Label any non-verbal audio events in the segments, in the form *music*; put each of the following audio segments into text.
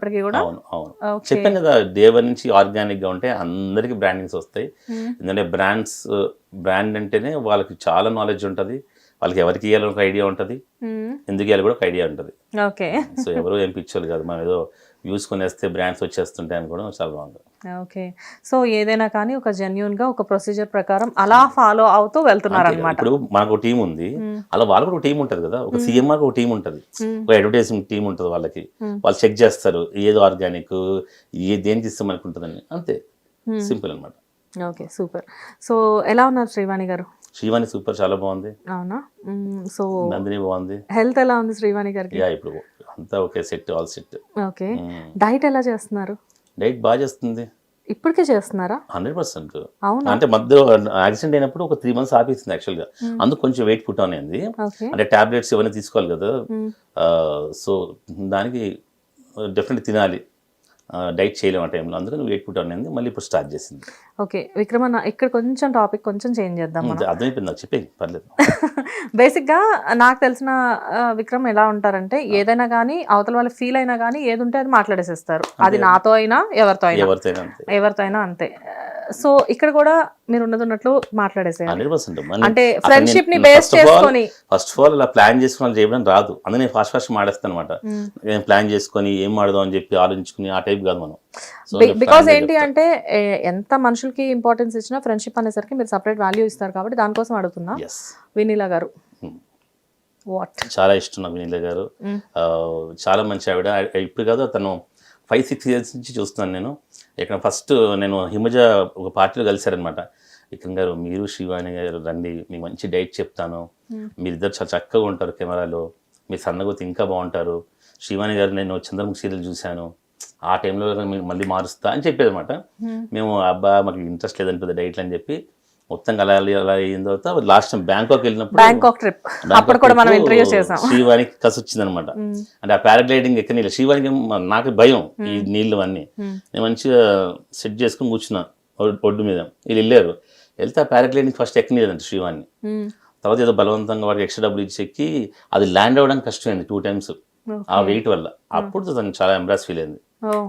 ఉన్నప్పటికీ కూడా అవును అవును. చెప్పాను కదా దేవర్ నుంచి ఆర్గానిక్గా ఉంటే అందరికి బ్రాండింగ్స్ వస్తాయి. ఎందుకంటే బ్రాండ్స్ బ్రాండ్ అంటేనే వాళ్ళకి చాలా నాలెడ్జ్ ఉంటుంది. వాళ్ళకి ఎవరికి ఇవ్వాలని ఒక ఐడియా ఉంటుంది. ఎందుకు ఇవ్వాలి కూడా ఒక ఐడియా ఉంటుంది. ఓకే. సో ఎవరు ఏం పిక్చర్లు కాదు. మనం ఏదో వ్యూస్ కొనేస్తే బ్రాండ్స్ వచ్చేస్తుంటాయి అనుకోవడం చాలా బాగుంది. ఓకే సో ఏదైనా కానీ ఒక జెన్యున్గా ఒక ప్రొసీజర్ ప్రకారం అలా ఫాలో అవుతూ వెళ్తున్నారు అనమాట ఇప్పుడు మనకు ఒక టీం ఉంది. అలా వాళ్ళకు ఒక టీం ఉంటుంది కదా. ఒక సీఎంఆర్ ఒక టీం ఉంటుంది. ఒక అడ్వర్టైజింగ్ టీం ఉంటుంది వాళ్ళకి. Hmm. వాళ్ళు చెక్ చేస్తారు. ఏది ఆర్గానిక్ ఏ దేనికి ఇస్తాం మనకు ఉంటుందని అంతే. Hmm. సింపుల్ అన్నమాట. ఓకే సూపర్ సో ఎలా ఉన్నారు శ్రీవాణి గారు? శ్రీవాణి సూపర్ చాలా బాగుంది. అవునా. సో నందిని బాగుంది. హెల్త్ ఎలా ఉంది శ్రీవాణి గారికి? యా ఇప్పుడు అంతా okay set all set okay diet ఎలా చేస్తున్నారు? డైట్ బాగా చేస్తుంది. ఇప్పటికే చేస్తున్నారా? Hundred percent. అంటే మధ్యలో యాక్సిడెంట్ అయినప్పుడు ఒక త్రీ మంత్స్ ఆపేసింది యాక్చువల్గా అందుకు కొంచెం వెయిట్ పుట్ ఆన్ అయింది. అంటే టాబ్లెట్స్ ఇవన్నీ తీసుకోవాలి కదా. సో దానికి డెఫినెట్ తినాలి. డైట్ చేయలేము ఆ టైంలో. అందుకని వెయిట్ పుట్ అయింది మళ్ళీ ఇప్పుడు స్టార్ట్ చేసింది. ఓకే విక్రమన్న ఇక్కడ కొంచెం టాపిక్ కొంచెం చేంజ్ చేద్దాం అర్థమైపోయింది నాకు చెప్పే పర్లేదు. *laughs* బేసిక్గా నాకు తెలిసిన విక్రమ్ ఎలా ఉంటారంటే ఏదైనా కానీ అవతల వాళ్ళు ఫీల్ అయినా కానీ ఏది ఉంటే అది మాట్లాడేసేస్తారు. అది నాతో అయినా ఎవరితో అయినా. ఎవరితో అయినా అంతే. సో ఇక్కడ కూడా మీరు ఉన్నది ఉన్నట్లు మాట్లాడేసేయాలి అంటే ఫ్రెండ్షిప్ని బేస్ చేసుకొని ఫస్ట్ ఆఫ్ ఆల్ ఇలా ప్లాన్ చేసుకుని చేయడం రాదు. అందుకే ఫాస్ట్ ఫాస్ట్ మాడేస్తాను అనమాట నేను ప్లాన్ చేసుకొని ఏం మాడదాం అని చెప్పి ఆలోచించుకుని ఆ టైప్ కాదు మనం. బికాస్ ఏంటి అంటే ఎంత మనుషులకి ఇంపార్టెన్స్ ఇచ్చినా ఫ్రెండ్షిప్ అనేసరికి మీరు సపరేట్ వాల్యూ ఇస్తారు కాబట్టి దానికోసం అడుగుతున్నా. వినీలా గారు. వాట్ చాలా ఇష్టం నాకు వినీల గారు. చాలా మంచి ఆవిడ. ఇప్పుడు కాదు తను ఫైవ్ సిక్స్ ఇయర్స్ నుంచి చూస్తున్నాను నేను. ఇక్కడ ఫస్ట్ నేను హిమజ ఒక పార్టీలో కలిశారనమాట. విక్రమ్ గారు మీరు శివాని గారు రండి మీకు మంచి డైట్ చెప్తాను. Mm. మీరిద్దరు చాలా చక్కగా ఉంటారు కెమెరాలో. మీరు సన్నగోతి ఇంకా బాగుంటారు. శివాని గారు నేను చంద్రముఖి సీరియల్ చూశాను. ఆ టైంలో మీకు మళ్ళీ మారుస్తా అని చెప్పేది అనమాట Hmm. మేము అబ్బా మాకు ఇంట్రెస్ట్ లేదని పెద్ద డైట్లు అని చెప్పి మొత్తం అలా అలా అయిన తర్వాత లాస్ట్ టైం బ్యాంకాక్ వెళ్ళినప్పుడు బ్యాంకాక్ ట్రిప్. అప్పుడు కూడా మనం ఇంటర్వ్యూ చేసాం. శ్రీవానికి కసి వచ్చింది అనమాట. అంటే ఆ పారాగ్లైడింగ్ ఎక్కడ నీళ్ళు? శ్రీవానికి ఏమో నాకు భయం ఈ నీళ్ళు అన్నీ. నేను మంచిగా సెట్ చేసుకుని కూర్చున్నా ఒడ్- ఒడ్డు మీద. వీళ్ళు వెళ్ళారు. వెళ్తే ఆ పారాగ్లైడింగ్ ఫస్ట్ ఎక్కనీలేదంట శ్రీవాన్ని Hmm. తర్వాత ఏదో బలవంతంగా వాడికి ఎక్స్ట్రా డబ్బులు ఇచ్చి ఎక్కి అది ల్యాండ్ అవ్వడానికి కష్టమైంది టూ టైమ్స్. ఆ వెయిట్ వల్ల. అప్పుడు తను చాలా ఎంబ్రాస్ ఫీల్ అయింది.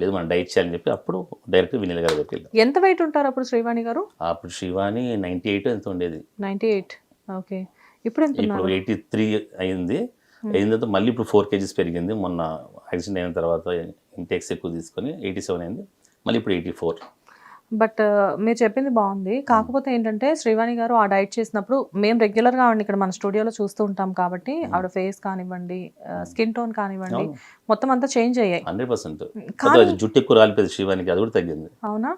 లేదు మనం డైట్ చేయాలని చెప్పి అప్పుడు డైరెక్ట్ వినీల్ గారి దగ్గరికి వెళ్ళాం. ఎంత వెయిట్ ఉంటారు అప్పుడు శ్రీవాణి గారు? అప్పుడు శివాని నైంటీ ఎయిట్ ఎంత ఉండేది? Ninety eight okay. ఇప్పుడు ఎంత ఇప్పుడు ఎయిటీ త్రీ అయింది. అయిన తర్వాత మళ్ళీ ఇప్పుడు ఫోర్ కేజీస్ పెరిగింది. మొన్న యాక్సిడెంట్ అయిన తర్వాత ఇంటెక్స్ ఎక్కువ తీసుకొని ఎయిటీ సెవెన్ అయింది. మళ్ళీ ఇప్పుడు ఎయిటీ ఫోర్ బట్ మీరు చెప్పింది బాగుంది. కాకపోతే ఏంటంటే శ్రీవాణి గారు ఆ డైట్ చేసినప్పుడు మేము రెగ్యులర్గా ఆవిడ ఇక్కడ మన స్టూడియోలో చూస్తూ ఉంటాం కాబట్టి ఆవిడ ఫేస్ కానివ్వండి స్కిన్ టోన్ కానివ్వండి మొత్తం అంతా చేంజ్ అయ్యాయి. Hundred percent. జుట్టు ఎక్కువ రాలిపోయింది శివానికి అది కూడా తగ్గింది. అవునా?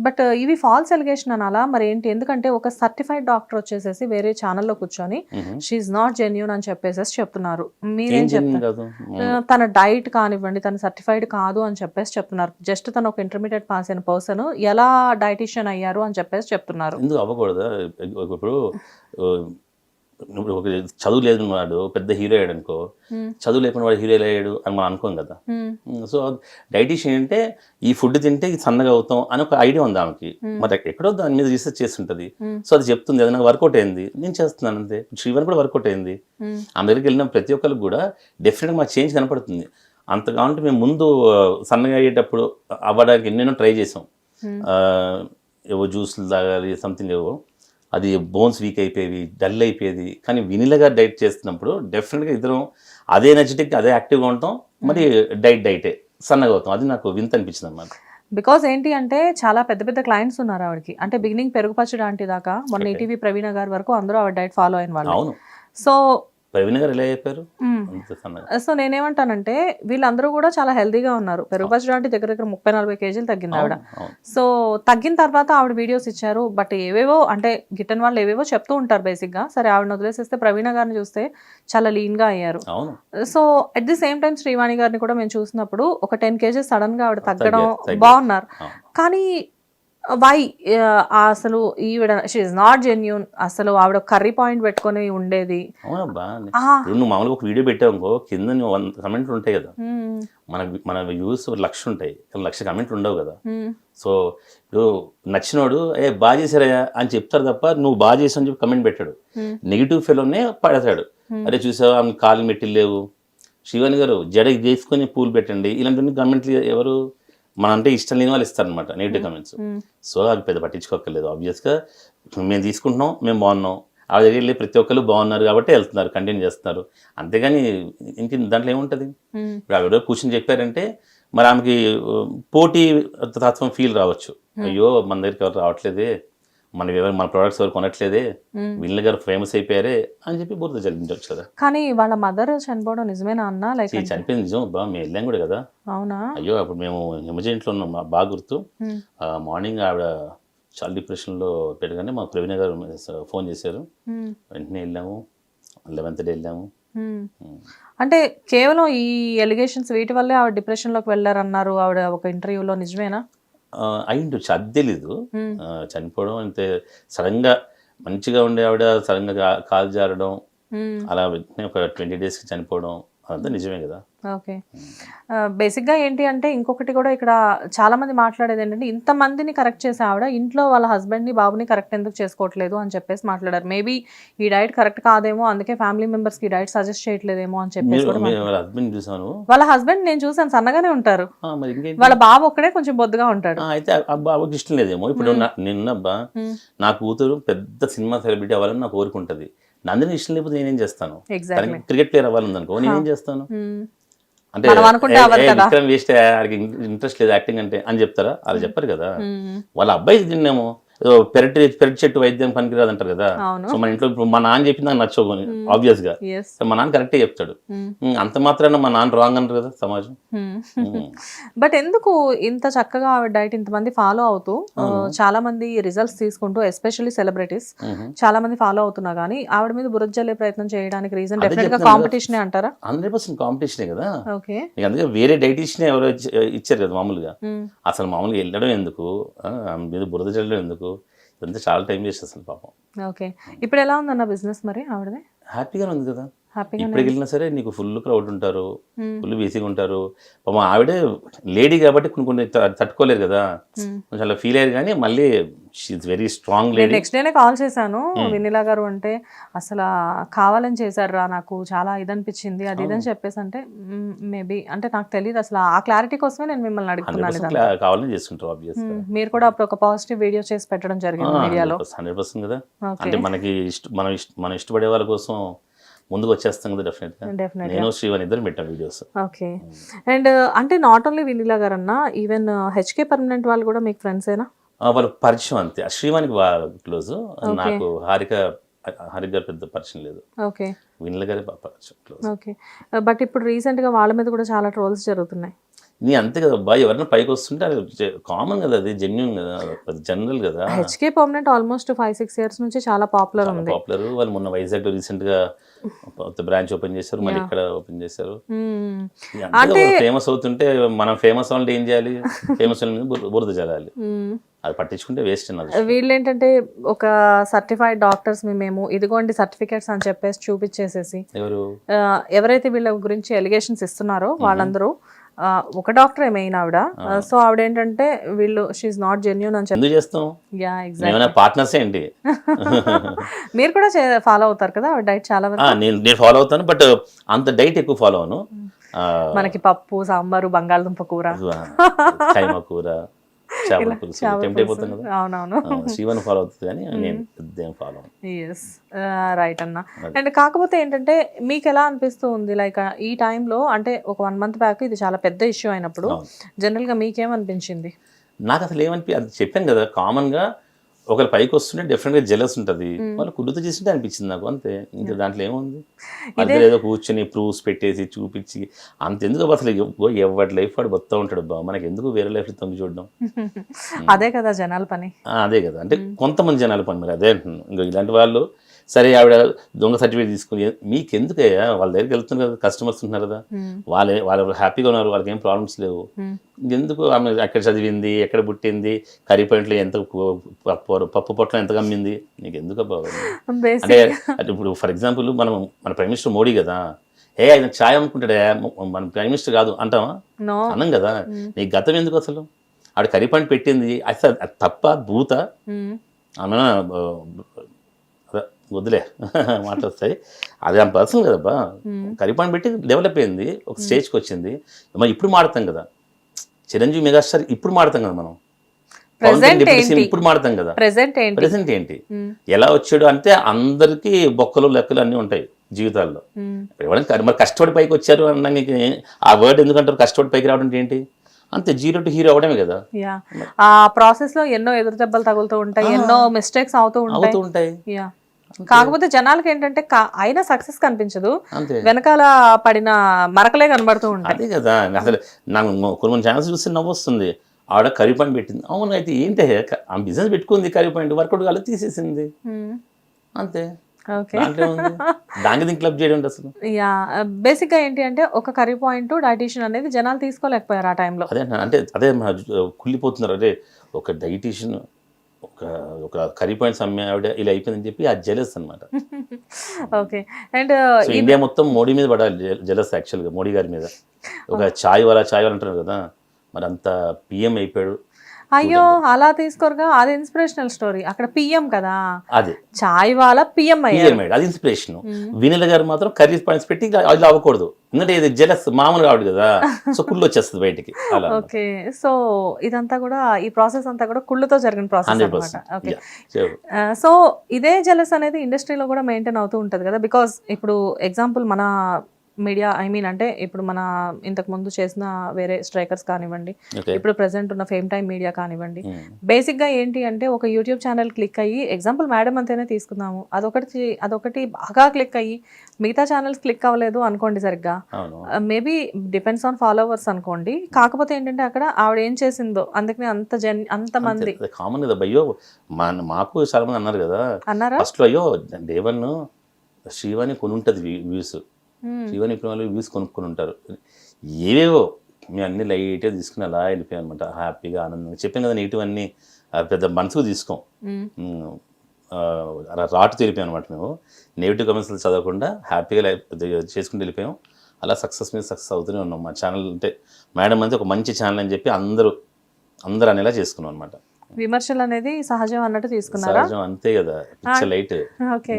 బట్ ఇవి ఫాల్స్ ఎలిగేషన్ అనాలా మరి ఏంటి? ఎందుకంటే ఒక సర్టిఫైడ్ డాక్టర్ వచ్చేసేసి వేరే ఛానల్లో కూర్చొని. షీఈ్ నాట్ జెన్యూన్ అని చెప్పేసేసి చెప్తున్నారు. మీరేం చెప్తారు? ఆ, తన డైట్ కానివ్వండి తన సర్టిఫైడ్ కాదు అని చెప్పేసి చెప్తున్నారు. జస్ట్ తను ఒక ఇంటర్మీడియట్ పాస్ అయిన పర్సన్ ఎలా డైటిషియన్ అయ్యారు అని చెప్పేసి చెప్తున్నారు. అవ్వకూడదా? ఇప్పుడు ఇప్పుడు ఒక చదువు లేదు వాడు పెద్ద హీరో అయ్యాడు అనుకో. చదువు లేకుండా వాడు హీరో అయ్యాడు అని మనం అనుకోం కదా. సో డైటీషియన్ అంటే ఈ ఫుడ్ తింటే సన్నగా అవుతాం అని ఒక ఐడియా ఉంది ఆమెకి. మరి ఎక్కడో దాని మీద రీసెర్చ్ చేస్తుంటది. సో అది చెప్తుంది అది నాకు వర్కౌట్ అయింది నేను చేస్తున్నాను అంతే. శ్రీవన్ కూడా వర్కౌట్ అయింది. ఆమె దగ్గరికి వెళ్ళిన ప్రతి ఒక్కరికి కూడా డెఫినెట్గా మాకు చేంజ్ కనపడుతుంది. అంత కావాలంటే మేము ముందు సన్నగా అయ్యేటప్పుడు అవ్వడానికి ఎన్నెన్నో ట్రై చేసాం. ఏవో జ్యూస్లు తాగాలి సంథింగ్ ఏవో. అది బోన్స్ వీక్ అయిపోయేవి డల్ అయిపోయేది. కానీ వినిలగా డైట్ చేస్తున్నప్పుడు డెఫినెట్గా ఇద్దరం అదే ఎనర్జెటిక్ అదే యాక్టివ్గా ఉంటాం. మరి డైట్ డైటే సన్నగా అవుతాం. అది నాకు వింత అనిపించింది అన్నమాట బికాస్ ఏంటి అంటే చాలా పెద్ద పెద్ద క్లయింట్స్ ఉన్నారు ఆవిడకి. అంటే బిగినింగ్ పెరుగు పచ్చడి ఆంటీ దాకా మొన్న. ఈటీవీ ప్రవీణ గారి వరకు అందరూ ఆవిడ డైట్ ఫాలో అయిన వాళ్ళు. అవును. సో ప్రవీణ్ గారు సో నేనేమంటానంటే వీళ్ళందరూ కూడా చాలా హెల్తీగా ఉన్నారు. పెరుగు పచ్చడి ఆంటీ దగ్గర దగ్గర ముప్పై నలభై కేజీలు తగ్గింది ఆవిడ. సో తగ్గిన తర్వాత ఆవిడ వీడియోస్ ఇచ్చారు. బట్ ఏవేవో అంటే గిట్టని వాళ్ళు ఏవేవో చెప్తూ ఉంటారు బేసిక్గా. సరే ఆవిడని వదిలేసేస్తే ప్రవీణ గారిని చూస్తే చాలా లీన్గా అయ్యారు. So at the same time Srivani గారిని కూడా మేము చూసినప్పుడు ఒక టెన్ కేజెస్ సడన్గా ఆవిడ తగ్గడం. బాగున్నారు. కానీ వై అసలు ఈవిడ షీఈ్ నాట్ జెన్యూన్ అసలు ఆవిడ కర్రీ పాయింట్ పెట్టుకొని ఉండేది. అవునబ్బా నువ్వు మామూలుగా ఒక వీడియో పెట్టావు కింద నువ్వు కమెంట్లు ఉంటాయి కదా. మన మన వ్యూస్ లక్ష ఉంటాయి. లక్ష కమెంట్లు ఉండవు కదా. సో ఇప్పుడు నచ్చినోడు ఏ బాగా చేశారయ్యా అని చెప్తారు తప్ప నువ్వు బాగా చేసావు అని చెప్పి కమెంట్ పెట్టాడు. నెగిటివ్ ఫెలోనే పడతాడు. అరే చూసావా ఆమె కాలు మెట్టిలు లేవు శివాని గారు జడ చేసుకొని పూలు పెట్టండి. ఇలాంటివన్నీ గవర్నమెంట్ ఎవరు మన అంటే ఇష్టం లేని వాళ్ళు ఇస్తారనమాట నెగిటివ్ కామెంట్స్. సో అది పెద్ద పట్టించుకోక్కర్లేదు ఆబ్వియస్గా మేము తీసుకుంటున్నాం మేము బాగున్నాం. ఆ దగ్గర వెళ్ళి ప్రతి ఒక్కరు బాగున్నారు కాబట్టి వెళ్తున్నారు కంటిన్యూ చేస్తున్నారు. అంతేగాని ఇంక దాంట్లో ఏముంటుంది. ఇప్పుడు ఆవిడ కూర్చొని చెప్పారంటే మరి ఆమెకి పోటీ తత్వం ఫీల్ రావచ్చు. అయ్యో మన దగ్గరికి ఎవరు రావట్లేదే. మన ఎవరు మన ప్రొడక్ట్స్ ఎవరు కొనట్లేదే. వీళ్ళ గారు ఫేమస్ అయిపోయారే అని చెప్పి బురద చల్లించవచ్చు కదా. కానీ వాళ్ళ మదర్ చనిపోవడం నిజమేనా అన్న లైక్ చనిపోయింది నిజం బా మేము వెళ్ళాం కూడా కదా. అవునా? అయ్యో అప్పుడు మేము ఎమర్జెంట్లో ఉన్నాం మా బాగా గుర్తు. మార్నింగ్ ఆవిడ చాలా డిప్రెషన్లో పెట్టగానే మా ప్రవీణ గారు ఫోన్ చేశారు. వెంటనే వెళ్ళాము లెవెన్త్ డే వెళ్ళాము. అంటే కేవలం ఈ ఎలిగేషన్స్ వీటి వల్లే ఆవిడ డిప్రెషన్లోకి వెళ్ళారన్నారు ఆవిడ ఒక ఇంటర్వ్యూలో నిజమేనా? ఆ, అయి ఉండొచ్చు అది తెలీదు చనిపోవడం అంతే సడన్గా మంచిగా ఉండే ఆవిడ సడన్గా కాలు జారడం. అలా వెంటనే ఒక ట్వంటీ డేస్కి చనిపోవడం అదంతా నిజమే కదా. ఓకే. బేసిక్గా ఏంటి అంటే ఇంకొకటి కూడా ఇక్కడ చాలా మంది మాట్లాడేది ఏంటంటే ఇంతమందిని కరెక్ట్ చేసే ఆవిడ ఇంట్లో వాళ్ళ హస్బెండ్ని బాబుని కరెక్ట్ ఎందుకు చేసుకోవట్లేదు అని చెప్పేసి మాట్లాడారు. మేబీ ఈ డైట్ కరెక్ట్ కాదేమో అందుకే ఫ్యామిలీ మెంబర్స్కి ఈ డైట్ సజెస్ట్ చేయట్లేదేమో అని చెప్పేసి. వాళ్ళ హస్బెండ్ చూసాను వాళ్ళ హస్బెండ్ నేను చూసాను సన్నగానే ఉంటారు. వాళ్ళ బాబు ఒక్కడే కొంచెం బొద్దుగా ఉంటాడు. అయితే ఆ బాబుకి ఇష్టం లేదేమో? ఇప్పుడు నా- మ్మ్. నా కూతురు పెద్ద సినిమా సెలబ్రిటీ అవ్వాలని నాకు కోరుకుంటది నందిని ఇష్టం లేకపోతే నేనేం చేస్తాను? క్రికెట్ ప్లేయర్ అవ్వాలని అనుకో నేనేం చేస్తాను? అంటే. వేస్ట్ ఆడికి ఇంట్రెస్ట్ లేదు యాక్టింగ్ అంటే అని చెప్తారా? అలా చెప్పరు కదా. వాళ్ళ అబ్బాయి తిన్నాము. పెరటి పెరటి చెట్టు వైద్యం పనికిరాదు అంటారు కదా సో మన ఇంట్లో ఇప్పుడు మా నాన్న చెప్పింది నాకు నచ్చోని ఆబ్వియస్గా. సో మా నాన్న కరెక్టే చెప్తాడు. అంత మాత్రాన మా నాన్న రాంగ్ అంటారు కదా సమాజం. బట్ ఎందుకు ఇంత చక్కగా ఆవిడ డైట్ ఇంతమంది ఫాలో అవుతూ చాలా మంది రిజల్ట్స్ తీసుకుంటూ ఎస్పెషల్లీ సెలబ్రిటీస్. చాలా మంది ఫాలో అవుతున్నా కానీ ఆవిడ మీద బురద జల్లే ప్రయత్నం చేయడానికి రీజన్ డెఫినెట్గా. కాంపిటీషన్ అంటారా? హండ్రెడ్ పర్సెంట్ కాంపిటీషనే కదా. ఓకే. అందుకే వేరే డైటీషియన్ ఎవరో ఇచ్చి- ఇచ్చారు కదా మామూలుగా. అసలు మామూలుగా వెళ్ళడం ఎందుకు? మీద బురద చల్లడం ఎందుకు? ఇదంతా చాలా టైం అసలు పాపం. ఓకే. ఇప్పుడు ఎలా ఉందన్న బిజినెస్ మరి ఆవిడది? హ్యాపీగానే ఉంది కదా. ఇప్పటికి వెళ్ళినా సరే నీకు ఫుల్ క్రౌడ్ ఉంటారు ఫుల్ బిజీగా ఉంటారు. పాపం ఆవిడే లేడీ కాబట్టి కొన్ని కొన్ని తట్టుకోలేరు కదా. కొంచెం అలా ఫీల్ అయ్యారు కానీ మళ్ళీ she very strong lady next డేనే కాల్ చేశాను వెన్నెలా గారు అంటే అసలు కావాలని చేశారా నాకు చాలా ఇది అనిపించింది అది ఇదని చెప్పేసి అంటే మేబీ అంటే నాకు తెలియదు అసలు ఆ క్లారిటీ కోసమే నేను మిమ్మల్ని అడుగుతున్నాను. కావాలని చేసుకుంటారు. మీరు కూడా అప్పుడు ఒక పాజిటివ్ వీడియో చేసి పెట్టడం జరిగింది మీడియాలో. హండ్రెడ్ పర్సెంట్ కదా. అంటే మనకి మనం ఇష్ట మనం ఇష్టపడే వాళ్ళ కోసం ముందుకు వచ్చేస్తాం కదా డెఫినెట్గా డెఫినెట్ నేను శ్రీవన్ ఇద్దరు పెట్టాం వీడియోస్ ఓకే అండ్ అంటే నాట్ ఓన్లీ వినీలా గారు అన్న ఈవెన్ హెచ్కే పర్మనెంట్ వాళ్ళు కూడా మీకు ఫ్రెండ్సేనా వాళ్ళ పరిచయం అంతే. శ్రీవానికి బాగా క్లోజ్ నాకు హారిక హారిక గారు పెద్ద పరిచయం లేదు. ఓకే వినిల గారి పరిచయం క్లోజ్ ఓకే బట్ ఇప్పుడు రీసెంట్గా వాళ్ళ మీద కూడా చాలా ట్రోల్స్ జరుగుతున్నాయి. నీ అంతే కదా అబ్బాయి ఎవరైనా పైకి వస్తుంటే అది కామన్ కదా అది జెన్యున్ కదా అది జనరల్ కదా. HK permanent almost five six years నుంచి చాలా పాపులర్ ఉంది. పాపులర్ వాళ్ళు మొన్న వైజాగ్లో రీసెంట్గా బ్రాంచ్ ఓపెన్ చేశారు మళ్ళీ ఇక్కడ ఓపెన్ చేశారు. ఫేమస్ అవుతుంటే మనం ఫేమస్ వాళ్ళని ఏం చేయాలి? ఫేమస్ బురద చల్లాలి మ్మ్. అది పట్టించుకుంటే వేస్ట్ అన్నది వీళ్ళు ఏంటంటే ఒక సర్టిఫైడ్ డాక్టర్స్ మేము ఇదిగోండి సర్టిఫికేట్స్ అని చెప్పేసి చూపించేసేసి ఎవరు? ఎవరైతే వీళ్ళ గురించి ఎలిగేషన్స్ ఇస్తున్నారో వాళ్ళందరూ ఒక డాక్టరే మెయిన్ ఆవిడ. సో ఆవిడ ఏంటంటే వీళ్ళు షీఈ్ నాట్ జెన్యున్ అని చెప్పి ఎందుకు చేస్తాం? యా ఎగ్జాక్ట్ ఏమైనా పార్ట్నర్స్ ఏంటి? *laughs* మీరు కూడా ఫాలో అవుతారు కదా ఆవిడ డైట్ చాలా వరకు? నేను నేను ఫాలో అవుతాను బట్ అంత డైట్ ఎక్కువ ఫాలో అవును మనకి పప్పు సాంబారు బంగాళదుంప కూర. *laughs* కూర. చేపల పులుసు. చేపల టెంప్ట్ అయిపోతాం కదా. అవునవును. శివన్ ఫాలో అవుతుంది కానీ నేను ఫాలో ఎస్ రైట్ అన్న. అండ్ కాకపోతే ఏంటంటే మీకు ఎలా అనిపిస్తూ ఉంది? లైక్ ఈ టైంలో అంటే ఒక వన్ మంత్ బ్యాక్ ఇది చాలా పెద్ద ఇష్యూ అయినప్పుడు జనరల్గా మీకేమనిపించింది? నాకు అసలు ఏమనిపి అది చెప్పాను కదా కామన్గా ఒకరి పైకి వస్తుంటే డెఫినెట్గా జెలస్ ఉంటది వాళ్ళు కుర్రతో చేసింటే అనిపించింది నాకు అంతే. ఇంకా దాంట్లో ఏముంది? వాళ్ళ ఏదో కూర్చొని ప్రూఫ్స్ పెట్టేసి చూపించి అంత ఎందుకు అసలు ఎవ- ఎవరి లైఫ్ వాడు బతా ఉంటాడు బా మనకి ఎందుకు వేరే లైఫ్ తొంగి చూడడం? *laughs* అదే కదా జనాల పని. అదే కదా. అంటే కొంతమంది జనాలు పని మరి అదే. ఇంకా ఇలాంటి వాళ్ళు సరే ఆవిడ దొంగ సర్టిఫికేట్ తీసుకుని మీకు ఎందుకయ్యా వాళ్ళ దగ్గరికి వెళ్తున్నారు కదా కస్టమర్స్ ఉంటున్నారు కదా. వాళ్ళే వాళ్ళు హ్యాపీగా ఉన్నారు వాళ్ళకి ఏం ప్రాబ్లమ్స్ లేవు. ఎందుకు ఆమె ఎక్కడ చదివింది ఎక్కడ పుట్టింది కర్రీ పాయింట్లో ఎంత పప్పు పొట్లం ఎంత కమ్మింది? నీకు ఎందుకు అంటే ఇప్పుడు ఫర్ ఎగ్జాంపుల్ మనం మన ప్రైమ్ మినిస్టర్ మోడీ కదా. ఏ ఆయన ఛాయ్ అమ్ముకుంటాడే మన ప్రైమ్ మినిస్టర్ కాదు అంటావా? అన్నం కదా. నీకు గతం ఎందుకు అసలు? ఆవిడ కర్రీ పాయింట్ పెట్టింది అసలు తప్ప భూత. ఆమె వద్దులే *laughs* మాట్లాడతాయి అది అంత పర్సనల్ కదబ్బా. కరిపాన్ పెట్టి డెవలప్ అయింది ఒక స్టేజ్కి వచ్చింది. మరి ఇప్పుడు మాడతాం కదా. చిరంజీవి మెగాస్టార్ ఇప్పుడు మాడతాం కదా మనం? ఇప్పుడు మాడతాం కదా. ప్రెసెంట్ ఏంటి. ఎలా వచ్చాడు అంటే అందరికీ బొక్కలు లెక్కలు అన్నీ ఉంటాయి జీవితాల్లో. ఎవరైనా మరి కష్టపడి పైకి వచ్చారు అనడానికి ఆ వర్డ్ ఎందుకంటారు? కష్టపడి పైకి రావడం ఏంటి? అంతే జీరో టు హీరో అవడమే కదా. ఆ ప్రాసెస్లో ఎన్నో ఎదురు దెబ్బలు తగులుతూ ఉంటాయి ఎన్నో మిస్టేక్స్ అవుతూ ఉంటాయి. అవుతూ ఉంటాయి కాకపోతే జనాలకి ఏంటంటే అయినా సక్సెస్ కనిపించదు. వెనకాల పడిన మరకలే కనబడుతూ ఉంటాయి. అదే కదా. అసలు నాకు కొన్ని కొన్ని ఛానల్స్ చూస్తే నవ్వు వస్తుంది ఆవిడ కర్రీ పాయింట్ పెట్టింది. అవును అయితే ఏంటి ఆ బిజినెస్ పెట్టుకుంది కర్రీ పాయింట్ వర్కౌట్ కాలేదు తీసేసింది. అంతే. దానికి క్లబ్ చేయడం అసలు? యా బేసిక్గా ఏంటి అంటే ఒక కర్రీ పాయింట్ డైటీషియన్ అనేది జనాలు తీసుకోలేకపోయారు ఆ టైంలో. అదే అంటే అదే కుళ్ళిపోతున్నారు. అదే ఒక డైటీషియన్ ఒక ఒక కర్రీ పాయింట్స్ అమ్మే ఆవిడ ఇలా అయిపోయిందని చెప్పి ఆ జెలస్ అనమాట ఓకే అండ్ ఇండియా మొత్తం మోడీ మీద పడాలి జెలస్ యాక్చువల్గా మోడీ గారి మీద. ఒక చాయ్ వాలా చాయ్ వాలా అంటారు కదా. మరి అంత పిఎం అయిపోయాడు. అయ్యో అలా తీసుకోరుగా? అది ఇన్స్పిరేషనల్ స్టోరీ అక్కడ పిఎం కదా? అదే. చాయ్ వాళ్ళ పిఎం అయ్యారు. అది ఇన్స్పిరేషన్ వినిల గారు మాత్రం కర్రీ పాయింట్స్ పెట్టి అది అవ్వకూడదు. ఎందుకంటే ఇది జెలస్ మామూలు కావడు కదా? *laughs* సో కుళ్ళు వచ్చేస్తుంది బయటికి. ఓకే. సో ఇదంతా కూడా ఈ ప్రాసెస్ అంతా కూడా కుళ్ళుతో జరిగిన ప్రాసెస్ ఓకే. సో ఇదే జెలస్ అనేది ఇండస్ట్రీలో కూడా మెయింటైన్ అవుతూ ఉంటుంది కదా? బికాస్ ఇప్పుడు ఎగ్జాంపుల్ మన మీడియా ఐ మీన్ అంటే ఇప్పుడు మన ఇంతకు ముందు చేసిన వేరే స్ట్రైకర్స్ కానివ్వండి ఇప్పుడు ప్రెసెంట్ ఉన్న ఫేమ్ టైమ్ మీడియా కానివ్వండి బేసిక్గా ఏంటి అంటే ఒక యూట్యూబ్ ఛానల్ క్లిక్ అయ్యి ఎగ్జాంపుల్ మేడం అంతేనే తీసుకుందాము అదొకటి అదొకటి బాగా క్లిక్ అయ్యి మిగతా ఛానల్స్ క్లిక్ అవ్వలేదు అనుకోండి సరిగ్గా. మేబీ డిపెండ్స్ ఆన్ ఫాలోవర్స్ అనుకోండి. కాకపోతే ఏంటంటే అక్కడ ఆవిడ ఏం చేసిందో అందుకని అంత జన్ అంత మంది. కామన్ కదా. అయ్యో మాకు చాలా మంది అన్నారు కదా. అన్నారా? ఫస్ట్లో అయ్యో దేవన్ శ్రీవాణి కొని ఉంటుంది వ్యూస్ Hmm. శ్రీవాణి వాళ్ళు వ్యూస్ కొనుక్కొని ఉంటారు. ఏవేవో మేము అన్ని లైట్గా తీసుకుని అలా వెళ్ళిపోయాం అనమాట హ్యాపీగా ఆనందంగా. చెప్పాను కదా నెగిటివ్ అన్ని పెద్ద మనసుకు తీసుకోం. రాటు తెలిపాం అనమాట మేము. నెగిటివ్ కమెంట్స్ చదవకుండా హ్యాపీగా లైఫ్ చేసుకుంటూ వెళ్ళిపోయాం. అలా సక్సెస్ మీద సక్సెస్ అవుతూనే ఉన్నాం. మా ఛానల్ అంటే మేడం అంటే ఒక మంచి ఛానల్ అని చెప్పి అందరూ అందరూ అనేలా చేసుకున్నాం అనమాట విమర్శలు అనేది సహజం అన్నట్టు తీసుకున్నారా? సహజం అంతే కదా. పిచ్చ లైట్. ఓకే.